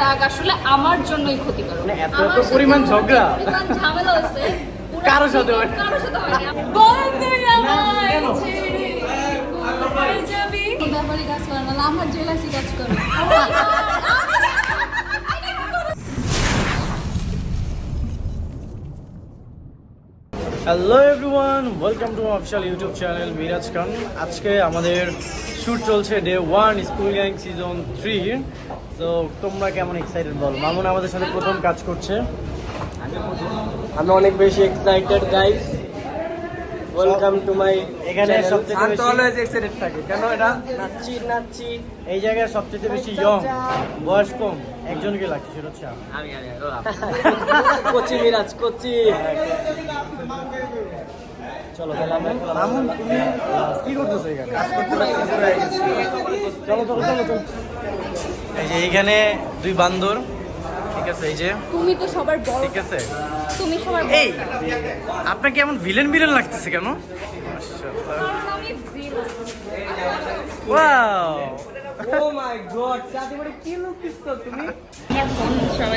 রাগ আসলে আমার জন্যই ক্ষতিকারক মানে এত পরিমাণ ঝগড়া? ঝামেলা হচ্ছে কারও সাথে হয় কারও সাথে হয় না আমার জেলাসি কাজ করে hello everyone welcome to official YouTube channel Miraj Khan আজকে আমাদের শ্যুট চলছে day one school gang season three তো তোমরা কেমন এক্সাইটেড বল? মামুন আমাদের সাথে প্রথম কাজ করছে। আমি অনেক বেশি excited guys welcome to my এখানে আমি বেশি- অলওয়েজ এক্সাইটেড থাকি কেন এটা? নাচছি নাচছি। এই জায়গায় সবচেয়ে বেশি ইয়ং বয়স কম একজনকে লাগছে সেটা হচ্ছে আমি। আমি আমি কোচি মিরাজ কোচি। চলো তাহলে আমরা মামুন তুমি কি করতেছো এখানে? চলো চলো চলো চলো। এই যে এইখানে দুই বান্দর ঠিক আছে এই যে। তুমি তো সবার বড় ঠিক আছে। তুমি সবার এই আপনাকে এমন ভিলেন ভিলেন লাগতেছে কেন। ওয়াও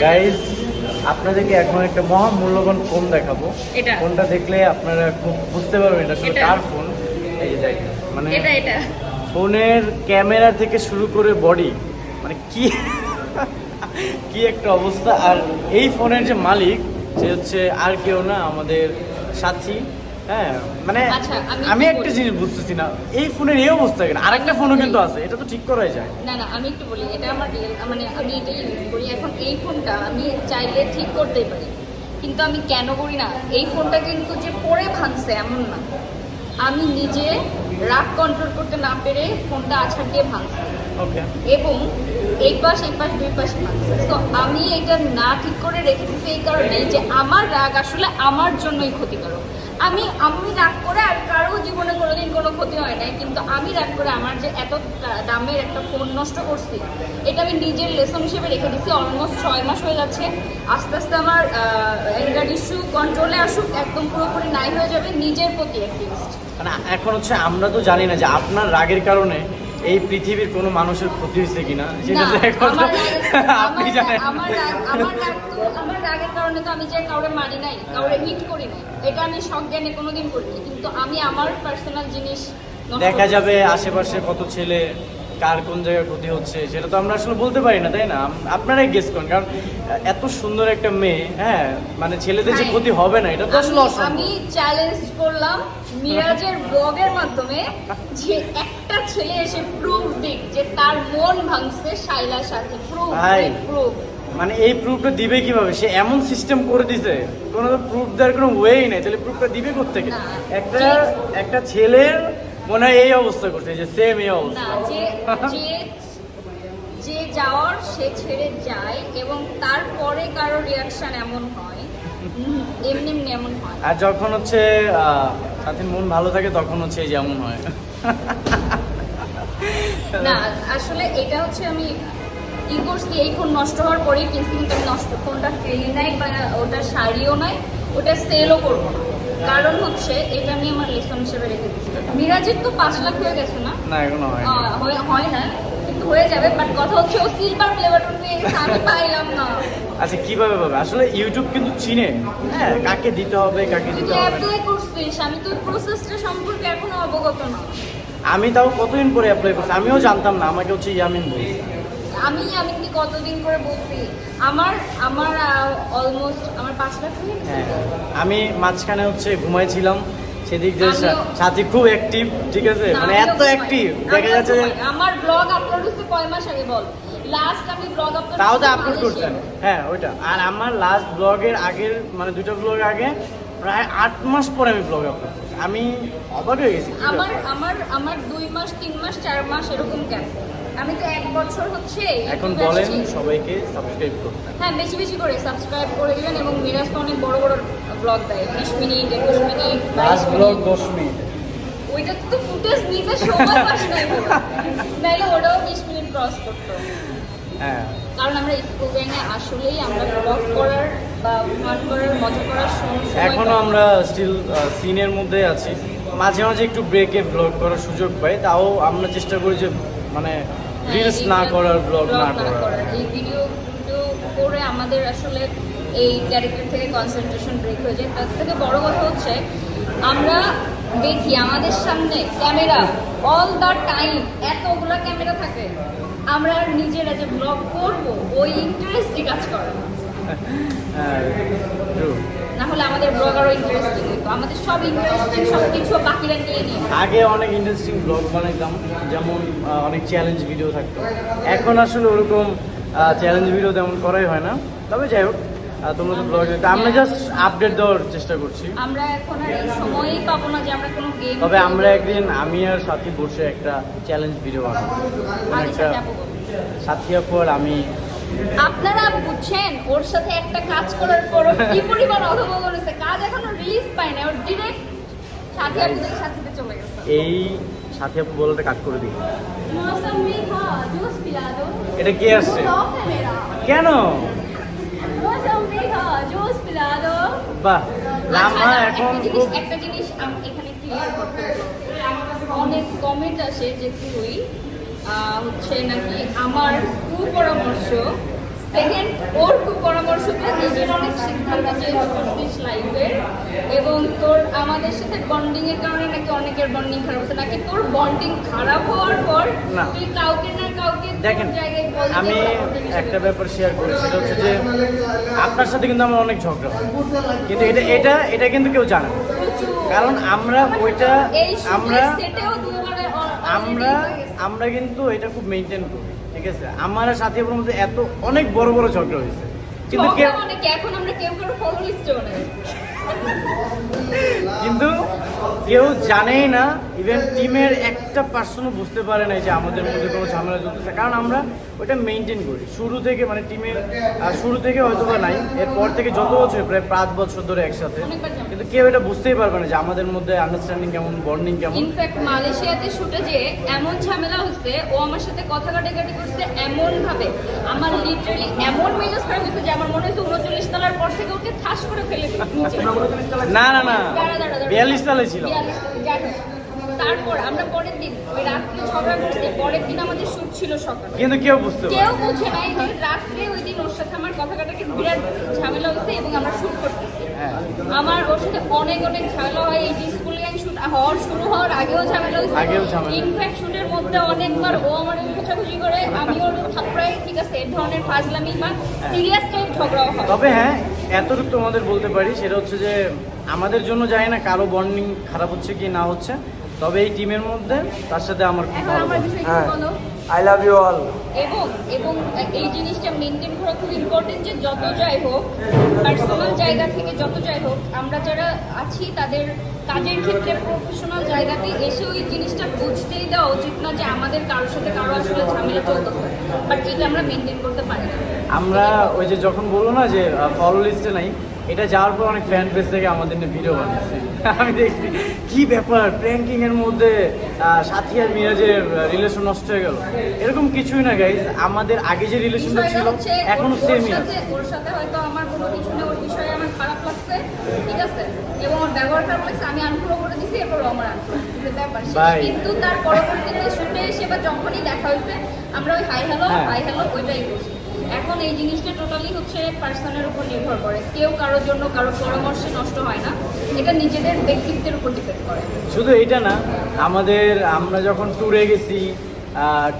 গাইস আপনাদেরকে এখন একটা মহা মূল্যবান ফোন দেখাবো ফোনটা দেখলে আপনারা খুব বুঝতে পারবেন এটা কার ফোন এই যে দেখেন মানে এটা এটা। ফোনের ক্যামেরা থেকে শুরু করে বডি মানে কি কি একটা অবস্থা। আর এই ফোনের যে মালিক সে হচ্ছে আর কেউ না আমাদের সাথী। হ্যাঁ মানে আচ্ছা, আমি একটা জিনিস বুঝতেছি না এই ফোনের এই অবস্থা কেন আরেকটা ফোনও কিন্তু আছে এটা তো ঠিক করাই যায়। না না আমি একটু বলি এটা আমার মানে আমি ইউজ করি এখন এই ফোনটা আমি চাইলে ঠিক করতেই পারি কিন্তু আমি কেন করি না? এই ফোনটা কিন্তু যে পরে ভাঙছে এমন না। আমি নিজে রাগ কন্ট্রোল করতে না পেরে ফোনটা আছাড় দিয়ে ভাঙছি। ওকে এবং এই পাশ এই পাশ, দুই পাশ তো আমি এটা না ঠিক করে রেখে দিচ্ছি এই কারণে যে আমার রাগ আসলে আমার জন্যই ক্ষতিকারক। আমি আমি রাগ করে আর কারও জীবনে কোনোদিন কোনো ক্ষতি হয় নাই, কিন্তু আমি রাগ করে আমার যে এত দামের একটা ফোন নষ্ট করছি, এটা আমি নিজের লেসন হিসেবে রেখে দিচ্ছি অলমোস্ট ছয় মাস হয়ে যাচ্ছে। আস্তে আস্তে আমার অ্যাঙ্গার ইস্যু কন্ট্রোলে আসুক, একদম পুরোপুরি নাই হয়ে যাবে নিজের প্রতি অ্যাটলিস্ট মানে এখন হচ্ছে আমরা তো জানি না যে আপনার রাগের কারণে এই পৃথিবীর কোনো মানুষের ক্ষতি হয়েছে কিনা সেটা তো এখন আপনি জানেন। আমার রাগের কারণে তো আমি যে কাউরে মারি নাই কাউরে হিট করি নাই এটা আমি সজ্ঞানে কোনোদিন করিনি। কিন্তু আমি আমার পার্সোনাল জিনিস দেখা যাবে আশেপাশে কত ছেলে কার কোন জায়গায় ক্ষতি হচ্ছে সেটা তো আমরা আসলে বলতে পারি না তাই না? আপনারাই গেস করেন কারণ এত সুন্দর একটা মেয়ে হ্যাঁ মানে ছেলেদের যে হ্যাঁ। ক্ষতি হবে না এটা তো আসলে অসম্ভব। আমি চ্যালেঞ্জ করলাম মিরাজের ব্লগের মাধ্যমে যে একটা ছেলে এসে প্রুফ দিক যে তার মন ভাঙছে শাইলার সাথে। প্রুফ প্রুফ মানে এই প্রুফটা দিবে কীভাবে? সে এমন সিস্টেম করে দিছে। কোনো তো প্রুফ দেওয়ার কোনো ওয়েই নেই। তাহলে প্রুফটা দিবে কোথেকে একটা একটা ছেলের মনে হয় এই অবস্থা করছে যে সেম এই অবস্থা। যে যাওয়ার সে ছেড়ে যায় এবং তারপরে কারও রিয়াকশন এমন হয় এমনি এমনি এমন হয়। আর যখন হচ্ছে সাথীর মন ভালো থাকে তখন হচ্ছে এই যেমন হয়। না আসলে এটা হচ্ছে আমি ই করছি এই ফোন নষ্ট হওয়ার পরেই কিনছি কিন্তু আমি নষ্ট ফোনটা ফেলি নাই বা ওটা সারিও নাই ওটা সেলও করব না। কারণ হচ্ছে এটা আমি আমার লেসন হিসেবে রেখে দিচ্ছি। মিরাজের তো পাঁচ লাখ হয়ে গেছে না? না এখনও হয় হয়- না কিন্তু হয়ে যাবে বাট কথা হচ্ছে ও সিলভার প্লে বাটন পেয়ে গেছে আমি পাইলাম না। আচ্ছা কীভাবে পাবে? আসলে ইউটিউব কিন্তু চিনে। হ্যাঁ কাকে দিতে হবে কাকে দিতে হবে। অ্যাপ্লাই করছিস আমি তো প্রসেসটা সম্পর্কে এখনও অবগত না। আমি তাও কতদিন পরে অ্যাপ্লাই করছি? আমিও জানতাম না আমাকে হচ্ছে ইয়ামিন বলছে। আমি আমি কি কতদিন করে বলছি? আমার আমার অলমোস্ট আমার পাঁচ লাখ হয়ে আমি মাঝখানে হচ্ছে ঘুমাইছিলাম সেদিক দিয়ে সাথী খুব অ্যাক্টিভ ঠিক আছে? মানে এত। অ্যাক্টিভ দেখা যাচ্ছে আমার ব্লগ আপলোড হচ্ছে কয় মাস আগে বল? লাস্ট আমি ব্লগ আপলোড তাও তো আপলোড করছেন। হ্যাঁ ওইটা। আর আমার লাস্ট ব্লগের আগের মানে দুটো ব্লগ আগে প্রায় আট মাস পরে আমি ব্লগ আপলোড করছি। আমি অবাক হয়ে গেছি আমার আমার আমার দুই মাস তিন মাস চার মাস এরকম ক্যাপ আমি তো এক বছর হচ্ছে এখন বলেন সবাইকে সাবস্ক্রাইব করতে। হ্যাঁ বেশি বেশি করে সাবস্ক্রাইব করে দিবেন এবং মিরাজ তো অনেক বড় বড় ব্লগ দেয়। বিশ মিনিট একুশ মিনিট লাস্ট ব্লগ দশ মিনিট। ওইটা তো ফুটেজ নিতে সময় পাস নাই। নাইলে ওটাও বিশ মিনিট ক্রস করতো। কারণ আমরা স্কুল আসলেই আমরা ব্লগ করার বা ফান করার মজা আমরা স্টিল সিনের মধ্যে আছি। মাঝে মাঝে একটু ব্রেকে ব্লগ করার সুযোগ পাই তাও আমরা চেষ্টা করি যে মানে হ্যাঁ, রিলস না করার ব্লগ না করার। এই ভিডিও ভিডিও আমাদের আসলে এই ক্যারেক্টার থেকে কনসেন্ট্রেশন ব্রেক হয়ে যায়। তার থেকে বড় কথা হচ্ছে আমরা দেখি আমাদের সামনে ক্যামেরা অল দ্য টাইম এতগুলো ক্যামেরা থাকে আমরা আর নিজেরা যে ব্লগ করব ওই ইন্টারেস্টই কাজ করে না। হ্যাঁ. না হলে আমাদের ব্লগ আরও ইন্টারেস্টিং হতো আমাদের সব ইন্টারেস্টিং সব কিছু বাকিরা নিয়ে নিয়ে আগে অনেক ইন্টারেস্টিং ব্লগ বানাইতাম যেমন অনেক চ্যালেঞ্জ ভিডিও থাকতো এখন আসলে ওরকম চ্যালেঞ্জ ভিডিও তেমন করাই হয় না তবে যাই হোক তোমরা তো আমরা জাস্ট আপডেট দেওয়ার চেষ্টা করছি। আমরা এখন আর সময়ই পাবো না যে আমরা কোনো গেম তবে আমরা একদিন আমি আর সাথী বসে একটা চ্যালেঞ্জ ভিডিও বানাবো। আচ্ছা, মানে একটা সাথী আপু আমি। আপনারা বুঝছেন ওর সাথে একটা কাজ করার পর কি পরিমাণ কাজ এখনও রিলিজ পায় না ওর ডিরেক্ট সাথে চলে গেছে। এই সাথী আপু বলতে কাট করে দিই। হ্যাঁ, এটা কে আসছে? কেন? বাহ আচ্ছা, লামা এখন একটা খুব জিনিস একটা জিনিস আম- এখানে ক্লিয়ার করতে। অনেক কমেন্ট আসে যে তুই হচ্ছে নাকি আমার কুপরামর্শ সেকেন্ড ওর কুপরামর্শতে নিজের অনেক সিদ্ধান্ত চেঞ্জ করছিস লাইফে এবং তোর আমাদের সাথে বন্ডিং এর কারণে নাকি অনেকের বন্ডিং খারাপ হচ্ছে নাকি তোর বন্ডিং খারাপ হওয়ার পর তুই কাউকে না দেখেন আমি একটা ব্যাপার শেয়ার করি সেটা হচ্ছে যে আপনার সাথে কিন্তু আমার অনেক ঝগড়া হয়। কিন্তু এটা এটা এটা কিন্তু কেউ জানে না। কারণ আমরা ওইটা আমরা আমরা আমরা আমরা কিন্তু এটা খুব মেনটেন করি ঠিক আছে? আমার সাথী মধ্যে এত অনেক বড় বড় ঝগড়া হয়েছে। কিন্তু কেউ এখন আমরা কেউ কারও ফলো লিস্টে বানাই। কিন্তু কেউ জানেই না ইভেন টিমের একটা পার্সনও বুঝতে পারে না যে আমাদের মধ্যে কোনো ঝামেলা চলতেছে। কারণ আমরা ওটা মেনটেন করি। শুরু থেকে মানে টিমের শুরু থেকে হয়তো বা নাই এরপর থেকে যত বছর প্রায় পাঁচ বছর ধরে একসাথে। কিন্তু কেউ এটা বুঝতেই পারবে না যে আমাদের মধ্যে আন্ডারস্ট্যান্ডিং কেমন বন্ডিং কেমন। ইনফ্যাক্ট মালয়েশিয়াতে শুটে যে এমন ঝামেলা হচ্ছে ও আমার সাথে কথা কাটাকাটি করছে এমন ভাবে আমার লিটারালি এমন মেজাজ খারাপ হয়েছে যে আমার মনে হচ্ছে উনচল্লিশ তলার পর থেকে ওকে ঠাস করে ফেলে নিচে। না না না। বিয়াল্লিশ সালে ছিল 42 যাই হোক। তারপর আমরা পরের দিন ওই রাত্রে ঝগড়া করছি পরের দিন আমাদের শুট ছিল সকালে কিন্তু কেউ বুঝতে কেউ বুঝে নাই যে রাত্রে ওই দিন ওর সাথে আমার কথা কাটাকে বিরাট ঝামেলা হয়েছে এবং আমরা শুট করতেছি হ্যাঁ আমার ওর সাথে অনেক অনেক ঝামেলা হয় এই স্কুল গ্যাং শুট হওয়ার শুরু হওয়ার আগেও ঝামেলা হয়েছে আগেও ঝামেলা। ইনফ্যাক্ট শুটের মধ্যে অনেকবার ও আমার খোঁচাখুচি করে আমি ওর থাপড়াই ঠিক আছে ধরনের ফাজলামি বা সিরিয়াস টাইপ ঝগড়াও হয় তবে হ্যাঁ এতটুকু তোমাদের বলতে পারি সেটা হচ্ছে যে আমাদের জন্য জানি না কারও বন্ডিং খারাপ হচ্ছে কি না হচ্ছে তবে এই টিমের মধ্যে তার সাথে আমার খুব ভালো হ্যাঁ। আই লাভ ইউ অল এবং এবং এই জিনিসটা মেনটেন করা খুব ইম্পর্টেন্ট যে যত যাই হোক পার্সোনাল জায়গা থেকে যত যাই হোক আমরা যারা আছি তাদের কাজের ক্ষেত্রে প্রফেশনাল জায়গাতে এসে ওই জিনিসটা বুঝতেই দেওয়া উচিত না যে আমাদের কারোর সাথে কারও আসলে ঝামেলা চলতেছে বাট এটা আমরা মেনটেন করতে পারি না। আমরা ওই যে যখন বলল না যে ফলো লিস্টে নাই এটা যাওয়ার পর অনেক ফ্যান পেজ থেকে আমাদের নিয়ে ভিডিও বানিয়েছে। আমি দেখছি কি ব্যাপার? প্র্যাঙ্কিং এর মধ্যে সাথী আর মিরাজের রিলেশন নষ্ট হয়ে গেল। এরকম কিছুই না গাইজ আমাদের আগে যে রিলেশনটা ছিল এখনও সেমই আছে। ওর সাথে হয়তো আমার কোনো কিছু নেই ওর বিষয়ে আমার খারাপ লাগছে। ঠিক আছে? এবং ওর ব্যবহার খারাপ আমি আনফলো করে দিছি এরপর ও আমার আনফলো ব্যাপার কিন্তু তার পরবর্তীতে শুটে এসে বা যখনই দেখা হয়েছে আমরা ওই হাই হ্যালো হ্যাঁ। হাই হ্যালো ওইটাই করছি। এখন এই জিনিসটা টোটালি হচ্ছে পার্সনের উপর নির্ভর করে। কেউ কারোর জন্য কারও পরামর্শে নষ্ট হয় না। এটা নিজেদের ব্যক্তিত্বের উপর ডিপেন্ড করে। শুধু এইটা না আমাদের আমরা যখন ট্যুরে গেছি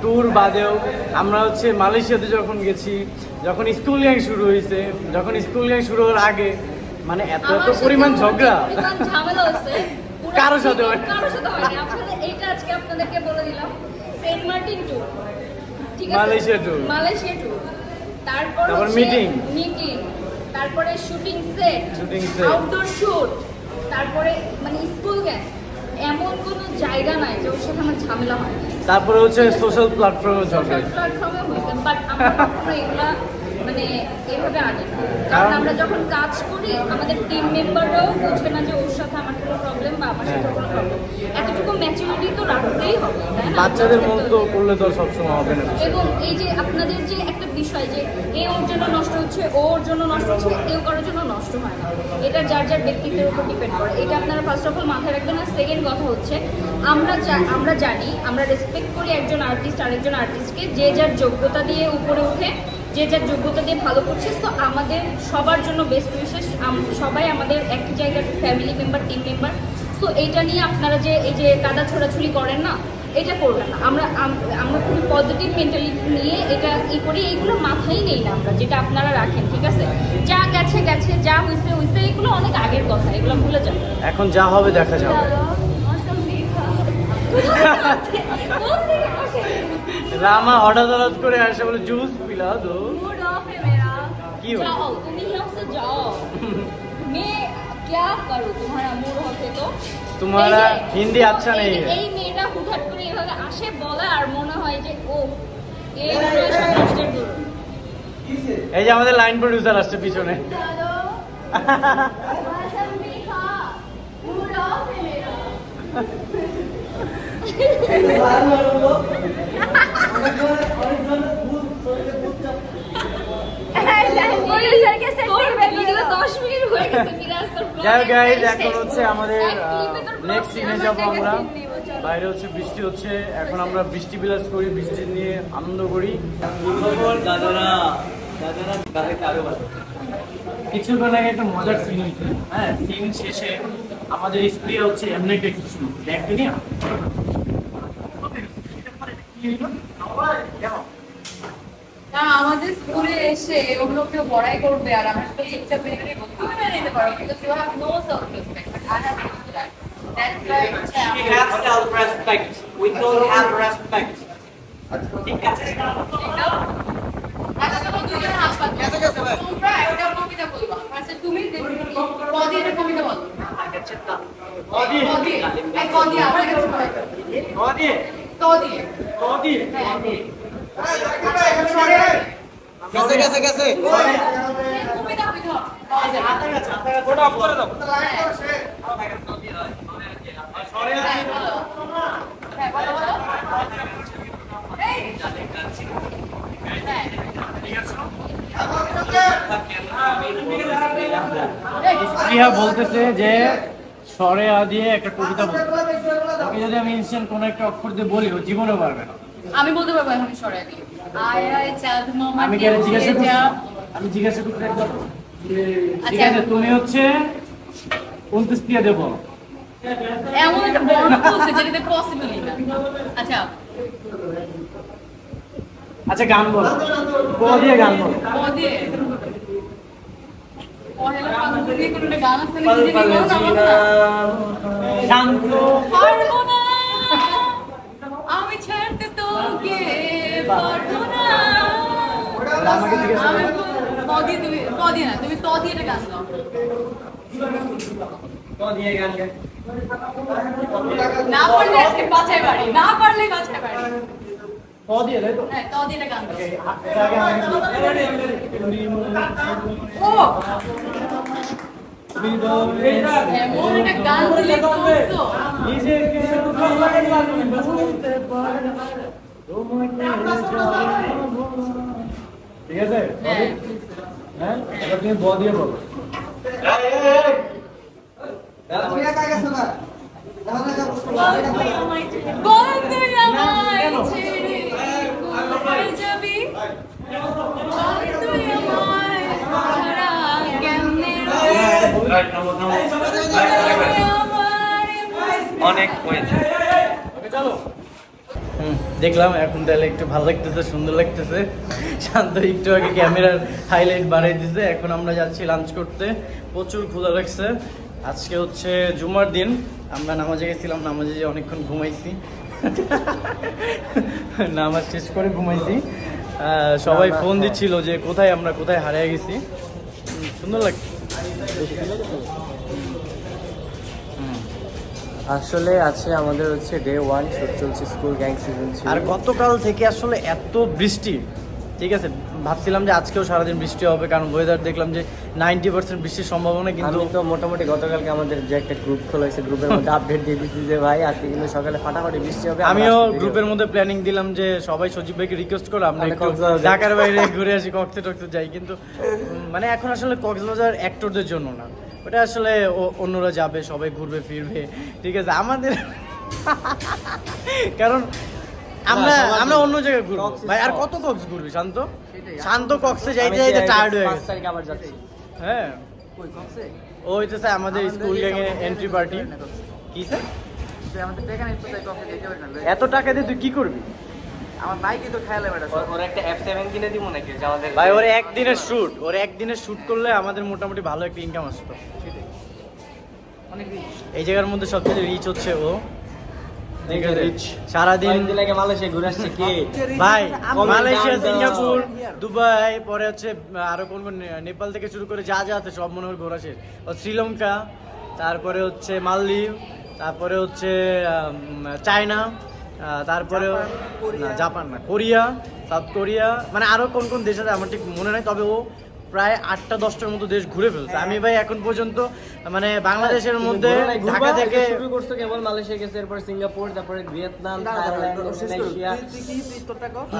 ট্যুর বাদেও আমরা হচ্ছে মালয়েশিয়াতে যখন গেছি যখন স্কুল গ্যাং শুরু হয়েছে যখন স্কুল গ্যাং শুরু হওয়ার আগে মানে এত এত পরিমাণ ঝগড়া। ঝামেলা হচ্ছে। কারোর সাথে। কারোর সাথে হয়নি আপনাদের এইটা আজকে আপনাদেরকে বলে দিলাম। সেন্ট মার্টিন ট্যুর ঠিক আছে? মালয়েশিয়া। মালয়েশিয়া ট্যুর তারপর meeting। মিটিং তারপরে shooting set Shooting set। Outdoor shoot তারপরে মানে স্কুল গ্যাং এমন কোনো জায়গা নাই যে ওর সাথে আমার ঝামেলা হয়। তারপরে হচ্ছে সোশ্যাল প্ল্যাটফর্মে ঝগড়া। প্ল্যাটফর্মে হয়েছে। বাট আমরা এগুলা মানে এভাবে আনি কারণ আমরা যখন কাজ করি আমাদের টিম মেম্বাররাও বুঝবে না যে ওর সাথে আমার কোনো প্রবলেম বা আমার সাথে কোনো প্রবলেম এতটুকু ম্যাচুরিটি তো রাখতেই হবে তাই না? বাচ্চাদের মতো করলে তো সবসময় হবে না। এবং এই যে আপনাদের যে একটা বিষয় যে এ ওর জন্য নষ্ট হচ্ছে ও ওর জন্য নষ্ট হচ্ছে কেউ কারোর জন্য নষ্ট হয় না। এটা যার যার ব্যক্তিত্বের উপর ডিপেন্ড করে। এটা আপনারা ফার্স্ট অফ অল মাথায় রাখবেন। আর সেকেন্ড কথা হচ্ছে আমরা আমরা জানি আমরা রেসপেক্ট করি একজন আর্টিস্ট আরেকজন আর্টিস্টকে যে যার যোগ্যতা দিয়ে উপরে উঠে যে যার যোগ্যতা দিয়ে ভালো করছিস তো আমাদের সবার জন্য বেস্ট উইশেস সবাই আমাদের একই জায়গার ফ্যামিলি মেম্বার টিম মেম্বার তো এইটা নিয়ে আপনারা যে এই যে কাদা ছোড়াছুড়ি করেন না এটা করবেন না। আমরা আমরা খুবই পজিটিভ মেন্টালিটি নিয়ে এটা ই করি। এইগুলো মাথায় নেই না আমরা যেটা আপনারা রাখেন ঠিক আছে? যা গেছে গেছে যা হয়েছে হয়েছে এগুলো অনেক আগের কথা এগুলো ভুলে যাবে এখন যা হবে দেখা যাবে। রামা হঠাৎ হঠাৎ করে আসে বলে জুস পিলা দো मूड ऑफ है मेरा কি হলো? जाओ तुम यहाँ से जाओ मैं क्या करूँ तुम्हारा मूड होते तो तुम्हारा এই যে- হিন্দি আচ্ছা নেই এই- है। এই মেয়েটা হুটহাট করে এভাবে আসে বলে আর মনে হয় যে ও এই মনে হয় সব নষ্টের দরুন। এই যে আমাদের লাইন প্রডিউসার আসছে পিছনে चलो मौसम এখন হচ্ছে আমাদের নেক্সট সিনে যাব আমরা। বাইরে হচ্ছে বৃষ্টি হচ্ছে এখন আমরা বৃষ্টি বিলাস করি বৃষ্টি নিয়ে আনন্দ করি। দাদারা দাদারা গাড়ি কারও বাসা কিছুক্ষণ আগে একটা মজার সিন হয়েছে হ্যাঁ সিন শেষে আমাদের স্ত্রী হচ্ছে এমনি একটা কিছু শুনছে না আমাদের স্কুলে এসে ওগুলো কেউ বড়াই করবে আর আমরা সেটা চুপচাপ মেনে নিতে তুমি মেনে নিতে পারো because you have no self respect I have self-respect. We don't have respect. ঠিক আছে। আচ্ছা তোমার একটা কবিতা বলবা। আচ্ছা তুমি একটা কবিতা বলো? কাছে তা ক দিয়ে ক দিয়ে আমার কাছে ক দিয়ে ক দিয়ে ক দিয়ে গেছে গেছে গেছে। ওটা অফ করে দাও। আচ্ছা, সরে হ্যাঁ বলতেছে যে স্বরে আ দিয়ে একটা কবিতা বলতে ওকে যদি আমি ইনস্ট্যান্ট কোনো একটা অক্ষর দিয়ে বলি ও জীবনেও পারবে না। আমি বলতে পারব এখন আগে। আয় আয় চাঁদ মামা আমি কি জিজ্ঞাসা করছি? আমি জিজ্ঞাসা একবার। ঠিক। আছে তুমি হচ্ছে উনত্রিশ দিয়ে দেবো এমন একটা বর্ণ বলছে যেটাতে পসিবলই না। আচ্ছা। আচ্ছা গান বলো। ক দিয়ে গান বলো। দিয়ে কোনো একটা গান আছে না কি জানি বলো না, বলো না। শান্ত পারব না আমি ছাড়তে তোকে পারব না। আমি তুমি পদি না তুমি ত দিয়ে গান গাও। না পারলে আজকে বাছাই বাড়ি। না পারলে বাছাই বাড়ি। হ্যাঁ আমি- ও! ঠিক আছে হ্যাঁ তুমি ব দিয়ে বলো কেমনে অনেক হয়েছে। হুম, দেখলাম এখন তাহলে একটু ভালো লাগতেছে সুন্দর লাগতেছে। শান্ত একটু আগে ক্যামেরার হাইলাইট বাড়াই দিছে। এখন আমরা যাচ্ছি লাঞ্চ করতে। প্রচুর ক্ষুধা লাগছে। আজকে হচ্ছে জুমার দিন। আমরা নামাজে গেছিলাম নামাজে যে অনেকক্ষণ ঘুমাইছি। নামাজ শেষ করে ঘুমাইছি। সবাই ফোন দিচ্ছিল যে কোথায় আমরা কোথায় হারিয়ে গেছি। সুন্দর লাগছে। আসলে আছে আমাদের হচ্ছে ডে ওয়ান শুট চলছে স্কুল গ্যাং সিজন আর গতকাল থেকে আসলে এত বৃষ্টি, ঠিক আছে? ভাবছিলাম যে আজকেও সারাদিন বৃষ্টি হবে কারণ ওয়েদার দেখলাম যে নাইনটি পার্সেন্ট বৃষ্টির সম্ভাবনা কিন্তু তো মোটামুটি গতকালকে আমাদের যে একটা গ্রুপ খোলা হয়েছে গ্রুপের মধ্যে আপডেট দিয়ে দিচ্ছি যে ভাই আজকে কিন্তু সকালে ফাটাফাটি বৃষ্টি হবে আমিও গ্রুপের মধ্যে প্ল্যানিং দিলাম যে সবাই সজীব ভাইকে রিকোয়েস্ট করো আমরা একটু ঢাকার বাইরে ঘুরে আসি কক্সে টক্সে যাই কিন্তু মানে এখন আসলে কক্সবাজার অ্যাক্টরদের জন্য না। ওটা আসলে অন্যরা যাবে সবাই ঘুরবে ফিরবে ঠিক আছে? আমাদের কারণ আমরা আমরা অন্য জায়গায় ঘুরবো। ভাই আর কত কক্স ঘুরবি শান্ত? শান্ত কক্সে যাইতে যাইতে টায়ার্ড হয়ে গেছে। তারিখে আবার যাচ্ছি। হ্যাঁ। কই কমছে ও হইতেছে আমাদের স্কুল গ্যাং এর এন্ট্রি পার্টি কি স্যার? এত টাকা দিয়ে তুই কি করবি? আমার বাইকে তো খেয়াল ওর- ওর একটা এফ সেভেন কিনে দিব নাকি? আমাদের ভাই ওর একদিনের শুট ওর একদিনের শুট করলে আমাদের মোটামুটি ভালো একটা ইনকাম আসতো। অনেক এই জায়গার মধ্যে সবচেয়ে রিচ হচ্ছে ও। সারাদিন কয়েকদিন মালয়েশিয়া ঘুরে আসছে কে? ভাই মালয়েশিয়া সিঙ্গাপুর দুবাই পরে হচ্ছে আরও কোন কোন নেপাল থেকে শুরু করে যা যা আছে সব মনে হয় ঘোরা শেষ। শ্রীলঙ্কা তারপরে হচ্ছে মালদ্বীপ তারপরে হচ্ছে চায়না তারপরে জাপান না কোরিয়া সাউথ কোরিয়া মানে আরও কোন কোন দেশ আছে আমার ঠিক মনে নাই তবে ও প্রায় আটটা দশটার মতো দেশ ঘুরে ফেলছে। আমি ভাই এখন পর্যন্ত মানে বাংলাদেশের মধ্যে নাই, ঘুরবা, ঢাকা থেকে শুরু করছ কেবল মালয়েশিয়া গেছে এরপর সিঙ্গাপুর তারপরে ভিয়েতনাম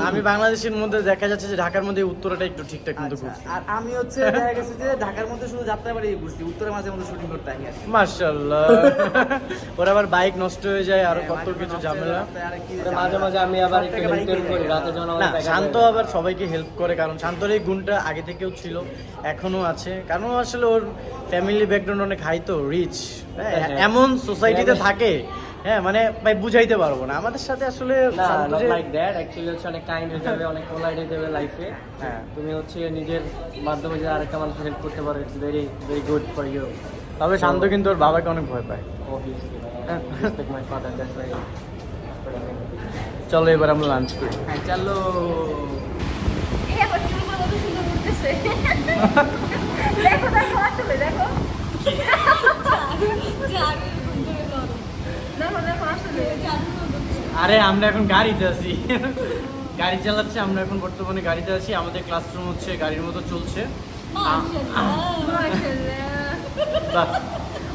আমি বাংলাদেশের মধ্যে দেখা যাচ্ছে যে ঢাকার মধ্যে উত্তরটা একটু ঠিকঠাক কিন্তু আচ্ছা, ঘুরছি। আর আমি হচ্ছে দেখা গেছে যে ঢাকার মধ্যে শুধু যাত্রাবাড়ি ঘুরছি উত্তরের মাঝে মধ্যে শুটিং করতে কি। মাশাআল্লাহ। ওর আবার বাইক নষ্ট হয়ে যায় আর হ্যাঁ, কত মাঝে কিছু মাঝে ঝামেলা। মাঝে মাঝে আমি আবার একটু হেল্প করি রাতে যখন শান্ত আবার সবাইকে হেল্প করে কারণ শান্তর এই গুণটা আগে থেকেও ছিল। এখনও আছে। কারণ আসলে ওর ফ্যামিলি ব্যাকগ্রাউন্ড অনেক হাই তো রিচ হ্যাঁ। এমন সোসাইটিতে হ্যাঁ। থাকে। হ্যাঁ মানে ভাই বুঝাইতে পারব না। আমাদের সাথে আসলে লাইক দ্যাট অ্যাকচুয়ালি হচ্ছে অনেক কাইন্ড হয়ে যাবে অনেক পোলাইট হয়ে যাবে লাইফে হ্যাঁ। তুমি হচ্ছে নিজের মাধ্যমে যে আরেকটা মানুষের হেল্প করতে পারো it's very very good for you তবে শান্ত কিন্তু ওর বাবাকে অনেক ভয় পায়। রেসপেক্ট মাই ফাদার দ্যাটস চলো এবার আমরা লাঞ্চ করি। হ্যাঁ চলো। সুন্দর দেখো দেখো আসলে দেখো। আরে আমরা এখন গাড়িতে আছি। গাড়ি চালাচ্ছি আমরা এখন বর্তমানে গাড়িতে আছি। আমাদের ক্লাসরুম হচ্ছে গাড়ির মতো চলছে।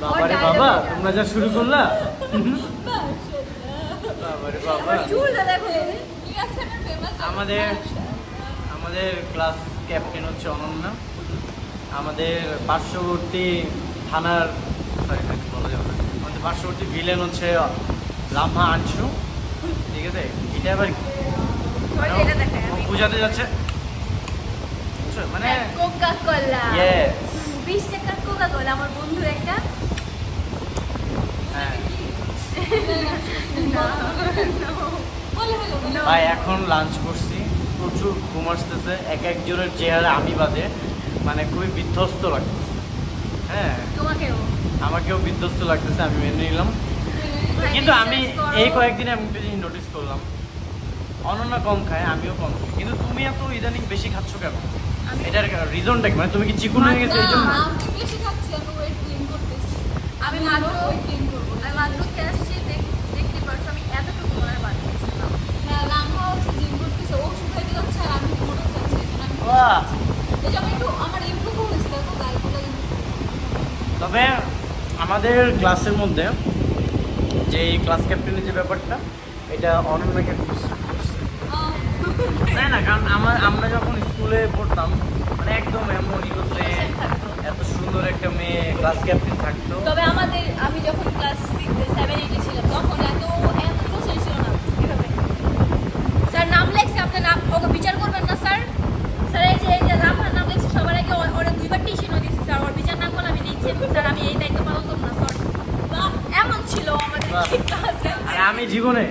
বাবারে বাবা তোমরা যা শুরু করলা। বাবারে বাবা। আমাদের আমাদের ক্লাস ক্যাপ্টেন হচ্ছে অনন্যা। আমাদের পার্শ্ববর্তী থানার sorry, বলা যাবে? আমাদের পার্শ্ববর্তী ভিলেন হচ্ছে লামহা আনসু ঠিক আছে? এটা আবার বুঝাতে যাচ্ছে। মানে কোকা কোলা বিশ টাকার কোকা কোলা আমার বন্ধু একটা। হ্যাঁ। ভাই এখন লাঞ্চ করছি। প্রচুর ঘুম আসতেছে এক একজনের চেহারা আমি বাদে মানে খুবই বিধ্বস্ত লাগতেছে। হ্যাঁ। তোমাকেও? আমাকেও বিধ্বস্ত লাগতেছে আমি মেনে নিলাম। কিন্তু আমি এই কয়েকদিনে আমি একটা জিনিস নোটিস করলাম অনন্যা কম খায় আমিও কম খাই। কিন্তু তুমি এত ইদানিং বেশি খাচ্ছ কেন? এটার রিজনটা কি মানে তুমি কি চিকুন হয়ে গেছে এই জন্য? আমি বেশি খাচ্ছি আমি ওয়েট গেইন করতেছি। আমি মাত্র ওয়েট গেইন করব। আমি মাত্র খেয়ে দেখ- দেখতে পারছ আমি এতটুকু মনে হয় বাড়িয়েছিলাম হ্যাঁ রামা হচ্ছে জিম করতেছে ও শুকাইতে যাচ্ছে আর আমি মোটা যাচ্ছি এই জন্য আমি বাহ! এই যে আমি একটু আমার ইমপ্রুভ হয়েছে দেখো গালগুলো কিন্তু তবে আমাদের ক্লাসের মধ্যে যে ক্লাস ক্যাপ্টেনের যে ব্যাপারটা এটা অনন্যাকে তাই না? কারণ আমার আমরা যখন স্কুলে পড়তাম মানে একদম এমন ইনোসেন্ট এত সুন্দর একটা মেয়ে ক্লাস ক্যাপ্টেন থাকতো। তবে আমাদের আমি যখন ক্লাস সেভেন এইটে ছিলাম তখন এত এত ইনোসেন্ট ছিল না এভাবে স্যার নাম লেখছে আপনি নাম ওকে বিচার করবেন না স্যার? স্যার এই যে রামহার নাম লেখছে সবার আগে ওর- দুইবার টিউশনও দিচ্ছে স্যার ওর বিচার না করলে আমি স্যার আমি এই দায়িত্ব পালন করব না সরি এমন ছিল আমাদের ক্লাসে আর আমি জীবনে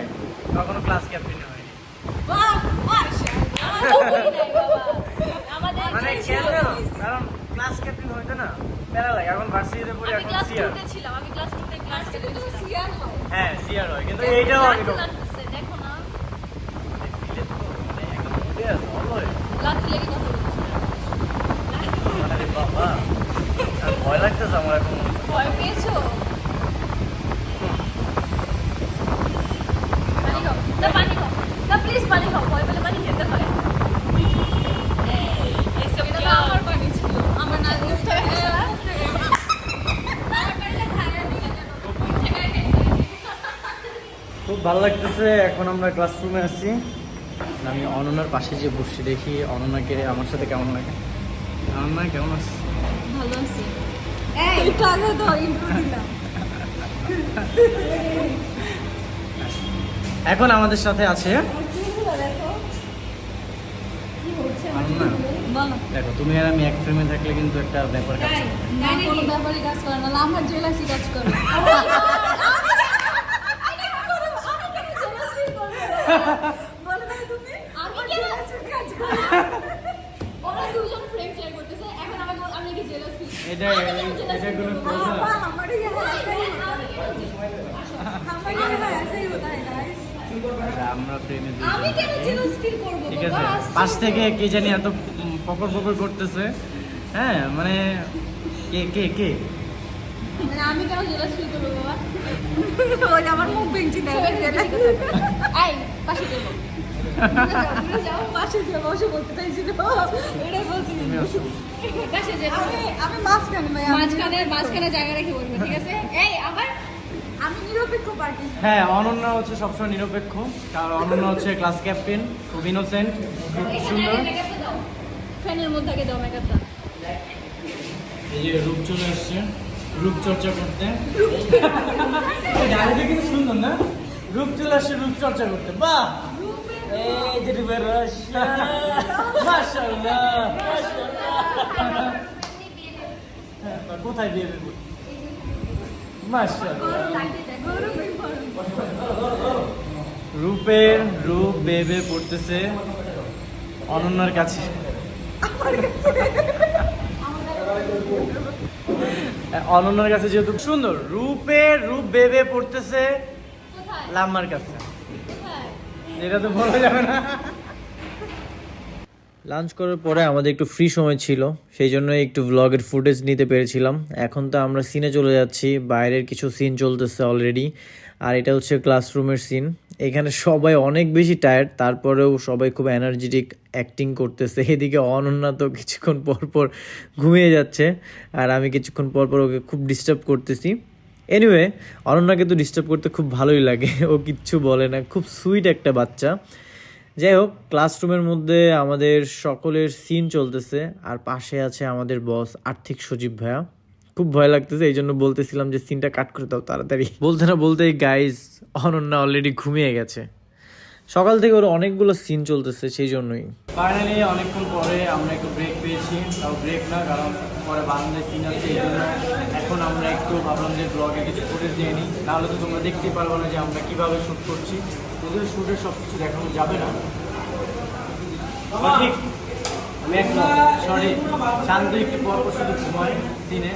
কখনো ক্লাস ক্যাপ্টেন হইনি। বাহ মানে? কারণ ক্লাস ক্যাপ্টেন হইতে না প্যারা লাগে। এখন ভার্সিটিতে পড়ি এখন ক্লাস সিআর ছিলাম আমি ক্লাস 2 তে ক্লাস 2 তে সিআর হয় হ্যাঁ। সিআর হয় কিন্তু এইটাও আমি দেখো না মানে একদম উঠে আছে, always। লাত লেগে কথা বলছি আরে বাবা আর ভয় লাগতেছে আমার এখন। ভয় পেয়েছ? পানি পানি না প্লিজ পানি খাও। ভয় খেতে এটা তো আমার পানি ছিল। আমার না খুব ভালো লাগতেছে এখন আমরা ক্লাসরুমে আছি। আমি অনন্যার পাশে যে বসে দেখি অনন্যাকে আমার সাথে কেমন লাগে? অনন্যা কেমন আছে ভালো আছি। ইন্ট্রো দিলাম। এখন আমাদের সাথে আছে দেখো তুমি আর আমি এক ফ্রেমে থাকলে কিন্তু একটা ব্যাপার কাজ কোনো ব্যাপারই কাজ করে না। আমার জেলাসি কাজ করে। বলো তুমি। আমি জেলাসি কাজ করে ওরা দুজন ফ্রেম শেয়ার করতেছে এখন আমাকে বল- আমি কি জেলাস ফিল এটা এটা কোনো প্রশ্ন हमारे यहाँ ऐसा ही होता है हमारे यहाँ ऐसा ही होता है गाइस আচ্ছা, আমরা ফ্রেমে আমি কেন জেলাস ফিল করব ঠিক আছে পাশ থেকে কে জানি এত উম, পকর পকর করতেছে হ্যাঁ মানে কে কে কে মানে আমি কেন জেলাস ফিল করব বাবা ওই আমার মুখ ভেঙচি দেয় এই পাশে দেবো হ্যাঁ অনন্যা হচ্ছে সবসময় নিরপেক্ষ কারণ অনন্যা হচ্ছে ক্লাস ক্যাপ্টেন খুব ইনোসেন্ট খুব সুন্দর। ফ্যানের মধ্যে আগে দাও মেকআপটা। এই যে রূপ চলে আসছে রূপ চর্চা করতে। গাড়িটা কিন্তু সুন্দর না? রূপ চলে আসছে রূপ চর্চা করতে। বাহ! হ্যাঁ, কোথায় দেবে রূপের রূপ বেবে পড়তেছে অনন্যার কাছে। অনন্যার কাছে যেহেতু সুন্দর রূপের রূপ বেবে পড়তেছে লাম্মার কাছে। এটা তো বলা যাবে না। লাঞ্চ করার পরে আমাদের একটু ফ্রি সময় ছিল, সেই জন্য একটু ব্লগের ফুটেজ নিতে পেরেছিলাম। এখন তো আমরা সিনে চলে যাচ্ছি, বাইরের কিছু সিন চলতেছে অলরেডি আর এটা হচ্ছে ক্লাসরুমের সিন এখানে সবাই অনেক বেশি টায়ার্ড তারপরেও সবাই খুব এনার্জেটিক অ্যাক্টিং করতেছে। এদিকে অনন্যা তো কিছুক্ষণ পর পর ঘুমিয়ে যাচ্ছে, আর আমি কিছুক্ষণ পর পর ওকে খুব ডিস্টার্ব করতেছি। এনিওয়ে অনন্যাকে তো ডিস্টার্ব করতে খুব ভালোই লাগে। ও কিচ্ছু বলে না। খুব সুইট একটা বাচ্চা। যাই হোক ক্লাসরুমের মধ্যে আমাদের সকলের সিন চলতেছে। আর পাশে আছে আমাদের বস আর্থিক সজীব ভাইয়া। খুব ভয় লাগতেছে, এই জন্য বলতেছিলাম যে সিনটা কাট করে দাও তাড়াতাড়ি। বলতে না বলতেই গাইজ অনন্যা অলরেডি ঘুমিয়ে গেছে। সকাল থেকে ওর অনেকগুলো সিন চলতেছে, সেই জন্যই। ফাইনালি অনেকক্ষণ পরে আমরা একটু ব্রেক পেয়েছি। তাও ব্রেক না কারণ পরে বারান্দায় সিন আছে এই জন্য এখন আমরা একটু ভাবলাম যে ব্লগে কিছু ফুটেজ দিয়ে নিই। তাহলে তো তোমরা দেখতেই পারব না যে আমরা কীভাবে শ্যুট করছি। যদিও শ্যুটের সব কিছু দেখানো যাবে না। ঠিক আমি একদম সরি শান্ত একটু পর শুধু ঘুমাই সিনে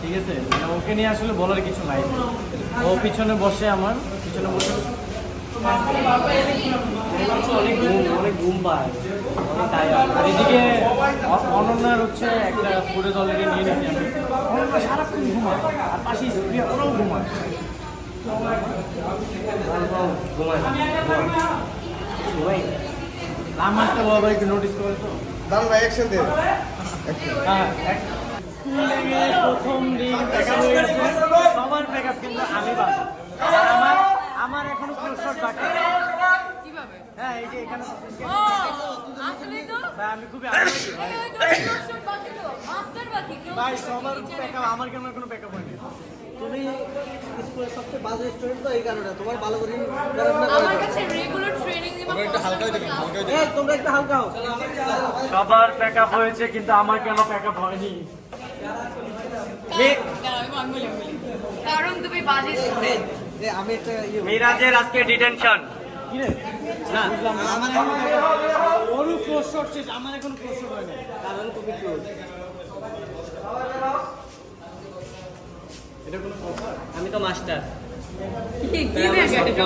ঠিক আছে? মানে ওকে নিয়ে আসলে বলার কিছু নাই। ও পিছনে বসে আমার পিছনে বসে। অনেক ঘুম অনেক ঘুম পায়। আর এদিকে অনন্যার হচ্ছে একটা ফুটেজ অলরেডি নিয়ে নিচ্ছি আমি। অনন্যা সারাক্ষণ ঘুমায় আর পাশে স্ত্রী ওরাও ঘুমায়। তো বাবা একটু নোটিস করে তো। দাম ভাই একসাথে হ্যাঁ, এক- স্কুলে প্রথম দিন ব্যাকআপ হয়ে গেছে সবার ব্যাকআপ কিন্তু আমি পাবো আমার আমার এখনও শট বাকি আমার কেন কোনো ব্যাকআপ হয়নি। তুমি স্কুলের সবচেয়ে বাজে স্টুডেন্ট তো এই কারণে তোমার ভালো করে আমার কাছে রেগুলার ট্রেনিং একটু হালকা তোমরা একটু হালকা হও। সবার ব্যাকআপ হয়েছে কিন্তু আমার কেন ব্যাকআপ হয়নি? কারণ তুমি বাজে স্টুডেন্ট আমি ইয়ে মিরাজের আজকে ডিটেনশন আমার আমার আমি তো মাস্টার কি দেখে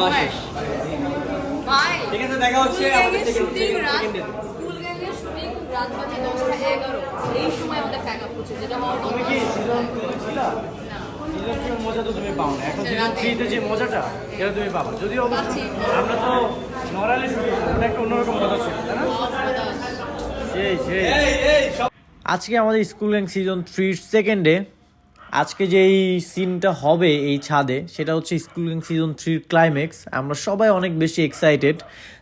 ভাই? ঠিক আছে দেখা হচ্ছে আমাদের শুটিং রাত স্কুল গ্যাংয়ের শুটিং রাত বাজে দশটা এগারো। এই সময় আমাদের প্যাক আপ হচ্ছে যেটা হওয়ার টু মজা তো তুমি পাও না। এখন সিজন থ্রিতে যে মজাটা এটা তুমি পাবো। যদিও অবশ্যই আমরা তো নরালে শুরু ওটা একটা অন্যরকম মজা ছিল তাই না? সেই সেই। আজকে আমাদের স্কুল গ্যাং সিজন থ্রির সেকেন্ডে আজকে যেই সিনটা হবে এই ছাদে, সেটা হচ্ছে স্কুল সিজন থ্রির ক্লাইম্যাক্স আমরা সবাই অনেক বেশি এক্সাইটেড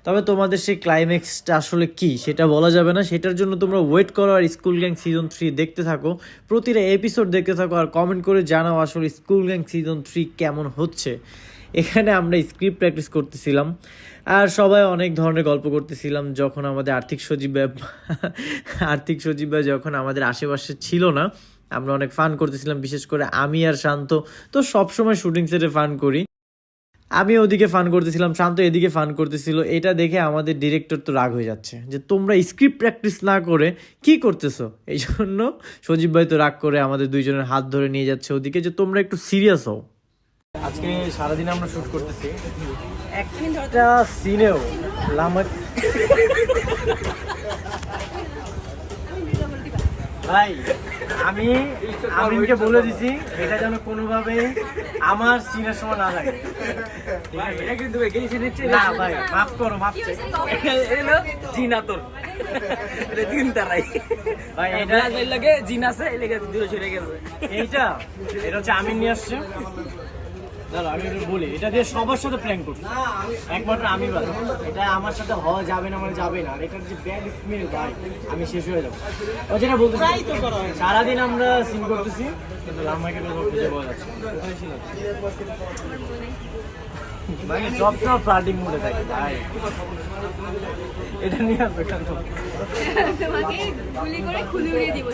তবে তোমাদের সেই ক্লাইম্যাক্সটা আসলে কি, সেটা বলা যাবে না। সেটার জন্য তোমরা ওয়েট করো আর স্কুল গ্যাং সিজন থ্রি দেখতে থাকো। প্রতিটা এপিসোড দেখতে থাকো আর কমেন্ট করে জানাও আসলে স্কুল গ্যাং সিজন থ্রি কেমন হচ্ছে। এখানে আমরা স্ক্রিপ্ট প্র্যাকটিস করতেছিলাম। আর সবাই অনেক ধরনের গল্প করতেছিলাম যখন আমাদের আর্থিক ব্যব- আর্থিক ভাই যখন আমাদের আশেপাশে ছিল না। আমরা অনেক ফান করতেছিলাম বিশেষ করে আমি আর শান্ত। তো সবসময় শুটিং সেটে ফান করি। আমি ওদিকে ফান করতেছিলাম শান্ত এদিকে ফান করতেছিল। এটা দেখে আমাদের ডিরেক্টর তো রাগ হয়ে যাচ্ছে যে তোমরা স্ক্রিপ্ট প্র্যাকটিস না করে কি করতেছো? এই জন্য সজীব ভাই তো রাগ করে আমাদের দুইজনের হাত ধরে নিয়ে যাচ্ছে ওদিকে যে তোমরা একটু সিরিয়াস হও। আজকে সারাদিন আমরা শুট করতেছি। একটা সিনেও লামা ভাই আমি আমিনকে বলে দিছি এটা যেন কোনোভাবে আমার সিনের সময় না লাগে। এটা কিন্তু না ভাই মাফ করো মাফ জিনা তোর। এটা দিন তারাই। ভাই এটা লাগে জিন আছে এই লেগে দূরে সরে গেছে। এইটা এটা হচ্ছে আমিন নিয়ে আসছে। আমি একটু বলি এটা দিয়ে সবার সাথে প্ল্যান করছি। একমাত্র আমি বাদ। এটা আমার সাথে হওয়া যাবে না মানে যাবে না। আর এটার যে ব্যাড স্মেল ভাই আমি শেষ হয়ে যাব। ও যেটা বলতে সারাদিন আমরা সিন করতেছি কিন্তু লামাইকে কোথাও খুঁজে পাওয়া যাচ্ছে না। কোথায় ছিল মানে সবসময় ফ্লাডিং মোডে থাকে ভাই। এটা নিয়ে আসবে কেন? তোমাকে গুলি করে খুলে উড়িয়ে দিব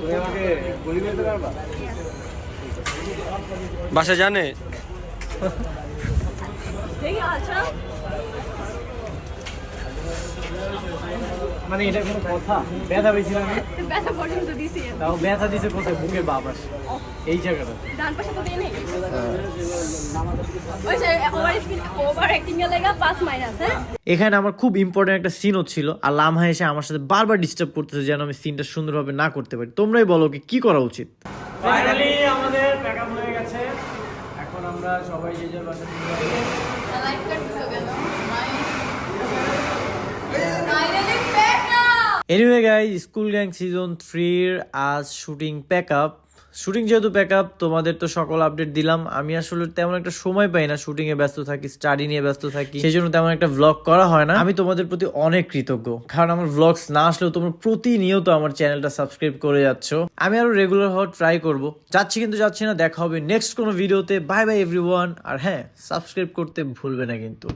তুমি আমাকে গুলি করতে পারবা বাসা জানে? আচ্ছা। মানে এটা কোনো কথা? ব্যথা পেয়েছি আমি? ব্যথা পর্যন্ত দিছি তাও ব্যথা দিছে কোথায়? বুকের বাবার এই জায়গাটা। ডান পাশে তো দিয়ে নেই। ওই যে ওভার স্পিড ওভার অ্যাক্টিং এর লাগা পাস মাইনাস হ্যাঁ? এখানে আমার খুব ইম্পর্টেন্ট একটা সিন হচ্ছিল আর লামহা এসে আমার সাথে বারবার ডিস্টার্ব করতেছে যেন আমি সিনটা সুন্দরভাবে না করতে পারি। তোমরাই বলো কি কি করা উচিত? ফাইনালি আমাদের প্যাকআপ হয়ে গেছে। এখন আমরা সবাই যে যার বাসা anyway guys school gang season থ্রির আজ শুটিং প্যাক আপ শুটিং যেহেতু প্যাক আপ তোমাদের তো সকল আপডেট দিলাম। আমি আসলে তেমন একটা সময় পাই না শুটিং এ ব্যস্ত থাকি স্টাডি নিয়ে ব্যস্ত থাকি। সেই জন্য তেমন একটা ভ্লগ করা হয় না। আমি তোমাদের প্রতি অনেক কৃতজ্ঞ। কারণ আমার ভ্লগস না আসলেও তোমরা প্রতিনিয়ত আমার চ্যানেলটা সাবস্ক্রাইব করে যাচ্ছ। আমি আরও রেগুলার হওয়ার ট্রাই করব। যাচ্ছি কিন্তু যাচ্ছি না, দেখা হবে নেক্সট কোনো ভিডিওতে বাই বাই এভরিওয়ান আর হ্যাঁ সাবস্ক্রাইব করতে ভুলবে না কিন্তু।